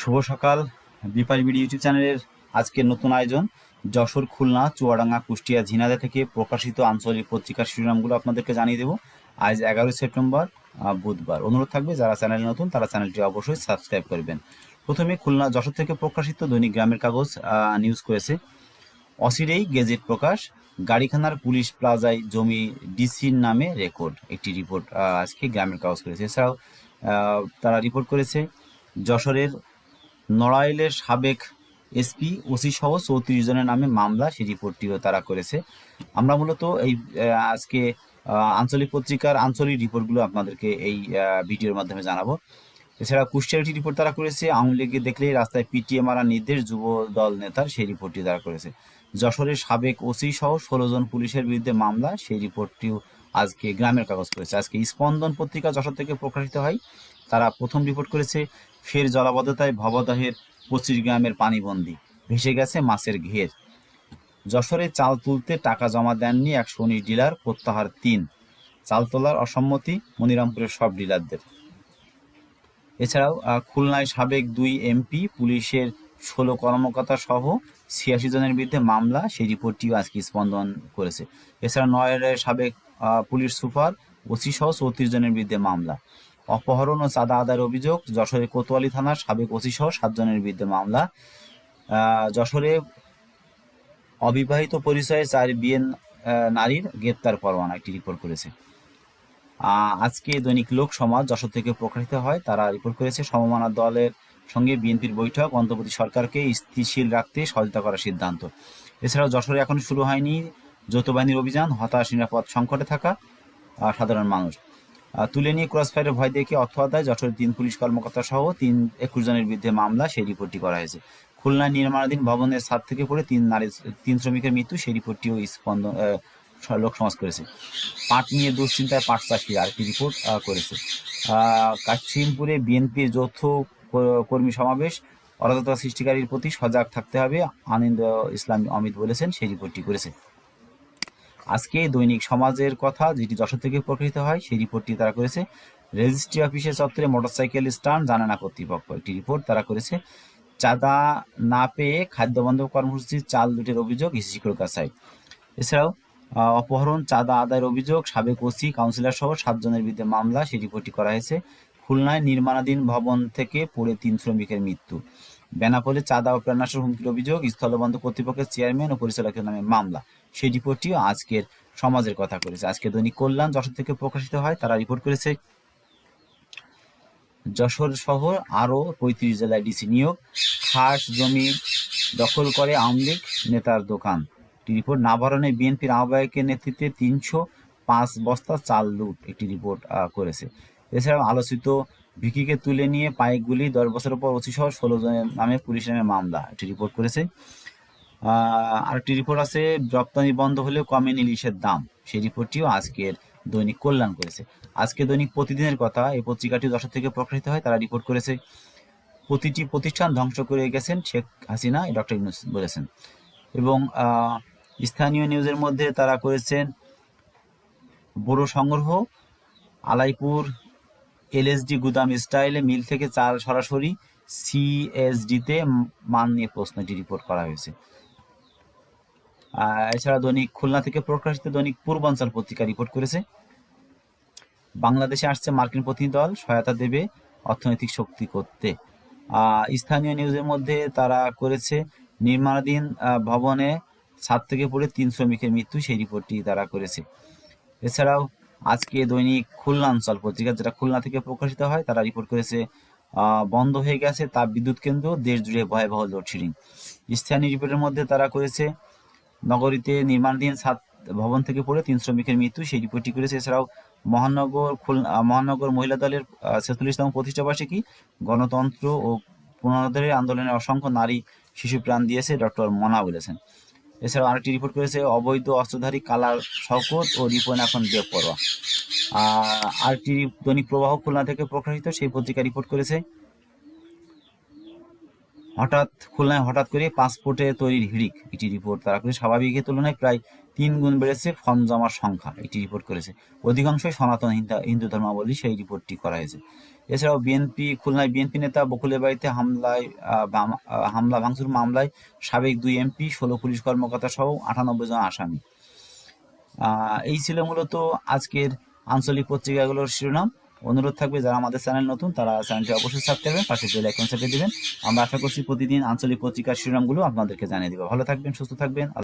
শুভ সকাল বিপারি BD YouTube চ্যানেলের আজকের নতুন আয়োজন, যশোর, খুলনা, চুয়াডাঙ্গা, কুষ্টিয়া ঝিনাদা থেকে প্রকাশিত আঞ্চলিক পত্রিকার শিরোনামগুলো আপনাদেরকে জানিয়ে দেবো। আজ এগারোই সেপ্টেম্বর বুধবার। অনুরোধ থাকবে, যারা চ্যানেল নতুন, তারা চ্যানেলটি অবশ্যই সাবস্ক্রাইব করবেন। প্রথমে খুলনা, যশোর থেকে প্রকাশিত দৈনিক গ্রামের কাগজ নিউজ করেছে। অসিরেই গেজেট প্রকাশ, গাড়িখানার পুলিশ প্লাজায় জমি ডিসির নামে রেকর্ড, একটি রিপোর্ট আজকে গ্রামের কাগজ করেছে। এছাড়াও তারা রিপোর্ট করেছে, যশোরের নড়াইলের সাবেক এসপি ওসি সহ চৌত্রিশ জনের নামে মামলা, সেই রিপোর্টটিও তারা করেছে। আমরা মূলত এই আজকে আঞ্চলিক পত্রিকার আঞ্চলিক রিপোর্টগুলো আপনাদেরকে এই ভিডিওর মাধ্যমে জানাব। এছাড়া কুষ্টিয়ার রিপোর্ট তারা করেছে, আওয়ামী লীগকে দেখলেই রাস্তায় পিটিএ মারা নির্দেশ যুব দল নেতার, সেই রিপোর্টটি তারা করেছে। যশোরের সাবেক ওসি সহ ষোলো জন পুলিশের বিরুদ্ধে মামলা, সেই রিপোর্টটিও আজকে গ্রামের কাগজ করেছে। আজকে স্পন্দন পত্রিকা যশোর থেকে প্রকাশিত হয়। তারা প্রথম রিপোর্ট করেছে ফের জলাবদ্ধতায় ভবদাহের পঁচিশ গ্রামের পানিবন্দি। ভেসে গেছে মাছের ঘের। যশোরে চাল তুলতে টাকা জমা দেননি একশো উনিশ ডিলার, প্রত্যাহার তিন। চাল তোলার অসম্মতি, মনিরামপুরের সব ডিলারদের। এছাড়াও খুলনায় সাবেক দুই এমপি, পুলিশের ষোলো কর্মকর্তা সহ ছিয়াশি জনের বিরুদ্ধে মামলা, সেই রিপোর্টটিও আজকে স্পন্দন করেছে। এছাড়া নয়ারের সাবেক পুলিশ সুপার, ওসি সহ চৌত্রিশ জনের বিরুদ্ধে মামলা। অপহরণ ও চাঁদা আদায়ের অভিযোগ যশোরের কোতোয়ালি থানার সাবেক ওসি সহ সাতজনের বিরুদ্ধে মামলা। যশোরে অবিবাহিত পরিচয়ে চার বিএন নারীর গ্রেপ্তার পরোয়ানা একটি রিপোর্ট করেছে। আজকে দৈনিক লোক সমাজ যশোর থেকে প্রকাশিত হয়, তারা রিপোর্ট করেছে, সমমানা দলের সঙ্গে বিএনপির বৈঠক, অন্তর্বর্তী সরকারকে স্থিতিশীল রাখতে সহযোগিতা করার সিদ্ধান্ত। এছাড়াও যশোরে এখন শুরু হয়নি যৌথ বাহিনীর অভিযান, হতাশ, নিরাপদ সংকটে থাকা সাধারণ মানুষ। তুলে নিয়ে ক্রসফায়ারের ভয় দেখে অর্থ যশোরের তিন পুলিশ কর্মকর্তা সহ তিন একুশ জনের বিরুদ্ধে মামলা, সেই রিপোর্টটি করা হয়েছে। খুলনা নির্মাণাধীন ভবনের ছাদ থেকে পড়ে তিন নারী, তিন শ্রমিকের মৃত্যু, সেই রিপোর্টটিও স্পন্দন লোক সমাজ করেছে। পাট নিয়ে দুশ্চিন্তায় পাট চাষি আরেকটি রিপোর্ট করেছে। কাশিমপুরে বিএনপির যৌথ কর্মী সমাবেশ, অরাজকতা সৃষ্টিকারীর প্রতি সজাগ থাকতে হবে, আনন্দ ইসলাম অমিত বলেছেন, সেই রিপোর্টটি করেছে। আজকে দৈনিক সমাজের কথা যেটি যশোর থেকে প্রকাশিত হয়, সেই রিপোর্টটি তারা করেছে। রেজিস্ট্রি অফিসের চত্বরে মোটরসাইকেল স্ট্যান্ড জানে না কর্তৃপক্ষ একটি রিপোর্ট তারা করেছে। চাঁদা না পেয়ে খাদ্য বন্ধ কর্মসূচির চাল দুটির অভিযোগ ইসিকর কাছাই এছাড়াও অপহরণ, চাঁদা আদায়ের অভিযোগ, সাবেক ওসি, কাউন্সিলর সহ সাতজনের বিরুদ্ধে মামলা, সেই রিপোর্টটি করা হয়েছে। খুলনায় নির্মাণাধীন ভবন থেকে পড়ে তিন শ্রমিকের মৃত্যু। বেনাপোলে চাঁদা ও প্রাণনাশের হুমকির অভিযোগ স্থলবন্ধ কর্তৃপক্ষের চেয়ারম্যান ও পরিচালকের নামে মামলা। সেই রিপোর্টটিও আজকের সমাজের কথা করেছে। আজকে দৈনিক কল্যাণ যশোর থেকে প্রকাশিত হয়, তারা রিপোর্ট করেছে, যশোর শহর আরও পঁয়ত্রিশ জেলায় ডিসি নিয়োগ, খাস জমি দখল করে আওয়ামী লীগ নেতার দোকান। রিপোর্ট, নাভারণে বিএনপির আহ্বায়কের নেতৃত্বে তিনশো পাঁচ বস্তা চাল লুট একটি রিপোর্ট করেছে। এছাড়াও আলোচিত ভিকিকে তুলে নিয়ে পায়ে গুলি, দশ বছরের পর অতি সহ ষোলো জনের নামে পুলিশ নামে মামলা, একটি রিপোর্ট করেছে। আরেকটি রিপোর্ট আছে, রপ্তানি বন্ধ হলেও কমেনি ইলিশের দাম। সেই রিপোর্টটিও আজকের দৈনিক কল্যাণ করেছে। আজকে দৈনিক প্রতিদিনের কথা, এই পত্রিকাটি থেকে প্রকাশিত হয়, তারা রিপোর্ট করেছে, প্রতিটি প্রতিষ্ঠান ধ্বংস করে গেছেন শেখ হাসিনা, ডক্টর ইউনুস বলেছেন। এবং স্থানীয় নিউজের মধ্যে তারা করেছেন বড় সংগ্রহ, আলাইপুর এলএসডি গুদাম স্টাইলে মিল থেকে চাল সরাসরি সিএসডিতে মান নিয়ে প্রশ্নটি রিপোর্ট করা হয়েছে। এছাড়া দৈনিক খুলনা থেকে প্রকাশিত দৈনিক পূর্বাঞ্চল পত্রিকা রিপোর্ট করেছে। বাংলাদেশে আসছে মার্কিন প্রতিনিধি দল, সহায়তা দেবে অর্থনৈতিক শক্তি করতে। স্থানীয় নিউজের মধ্যে তারা করেছে, নির্মাণাধীন ভবনে ছাদ থেকে পড়ে তিন শ্রমিকের মৃত্যু, সেই রিপোর্টটি তারা করেছে। এছাড়াও আজকে দৈনিক খুলনাঞ্চল পত্রিকা, যেটা খুলনা থেকে প্রকাশিত হয়, তারা রিপোর্ট করেছে বন্ধ হয়ে গেছে তাপ বিদ্যুৎ কেন্দ্র দেশ জুড়ে ভয়াবহ লোডশেডিং স্থানীয় রিপোর্টের মধ্যে তারা করেছে নগরীতে নির্মাণাধীন সাত ভবন থেকে পড়ে তিন শ্রমিকের মৃত্যু, সেই রিপোর্টটি করেছে এছাড়াও মহানগর খুলনা মহানগর মহিলা দলের ছেচল্লিশতম প্রতিষ্ঠাবার্ষিকী। গণতন্ত্র ও পুনরুদ্ধারের আন্দোলনে অসংখ্য নারী, শিশু প্রাণ দিয়েছে ডক্টর মনা বলেছেন এছাড়াও আরেকটি রিপোর্ট করেছে, অবৈধ অস্ত্রধারী কালার শওকত ও রিপন এখন বেপরোয়া। আরেকটি দৈনিক প্রবাহ খুলনা থেকে প্রকাশিত, সেই পত্রিকা রিপোর্ট করেছে হঠাৎ খুলনায় হঠাৎ করে পাসপোর্টে তৈরির হিড়িক। এটি রিপোর্ট তারা করে স্বাভাবিকের তুলনায় প্রায় তিন গুণ বেড়েছে ফর্ম জমার সংখ্যা, এটি রিপোর্ট করেছে। অধিকাংশই সনাতন হিন্দা- ধর্মাবলী সেই রিপোর্টটি করা হয়েছে। এছাড়াও বিএনপি, খুলনায় বিএনপি নেতা বকুলের বাড়িতে হামলায় হামলা, ভাঙচুর মামলায় সাবেক দুই এমপি, ষোলো পুলিশ কর্মকর্তা সহ আটানব্বই জন আসামি। এই ছিল মূলত আজকের আঞ্চলিক পত্রিকাগুলোর শিরোনাম। অনুরোধ থাকবে যারা আমাদের চ্যানেল নতুন, তারা চ্যানেলটি অবশ্যই সাবস্ক্রাইব করবেন, পাশে বেল আইকন চেপে দিবেন। আমরা আশা করছি প্রতিদিন আঞ্চলিক পত্রিকার শিরোনামগুলো আপনাদেরকে জানিয়ে দেবো। ভালো থাকবেন, সুস্থ থাকবেন।